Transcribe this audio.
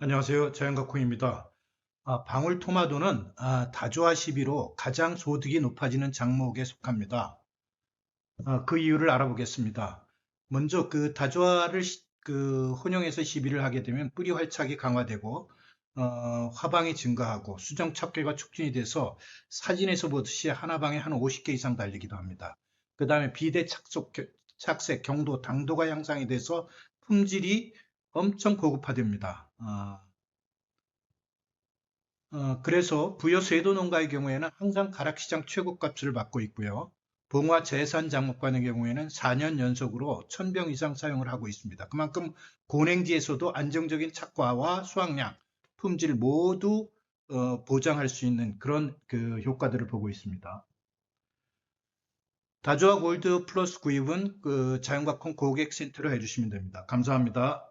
안녕하세요. 자연각콩입니다. 아, 방울토마토는 아, 다조화 시비로 가장 소득이 높아지는 작목에 속합니다. 아, 그 이유를 알아보겠습니다. 먼저 그 다조화를 시- 그 혼용해서 시비를 하게 되면 뿌리 활착이 강화되고 어, 화방이 증가하고 수정 척결과 촉진이 돼서 사진에서 보듯이 하나방에 한 50개 이상 달리기도 합니다. 그 다음에 비대 착속, 착색, 경도, 당도가 향상이 돼서 품질이 엄청 고급화됩니다. 아, 어, 그래서 부여 쇄도 농가의 경우에는 항상 가락시장 최고값을 받고 있고요. 봉화 재산 작목관의 경우에는 4년 연속으로 1000병 이상 사용을 하고 있습니다. 그만큼 고냉지에서도 안정적인 착과와 수확량, 품질 모두 어, 보장할 수 있는 그런 그 효과들을 보고 있습니다. 다조아 골드 플러스 구입은 그 자연각콩 고객센터로 해주시면 됩니다. 감사합니다.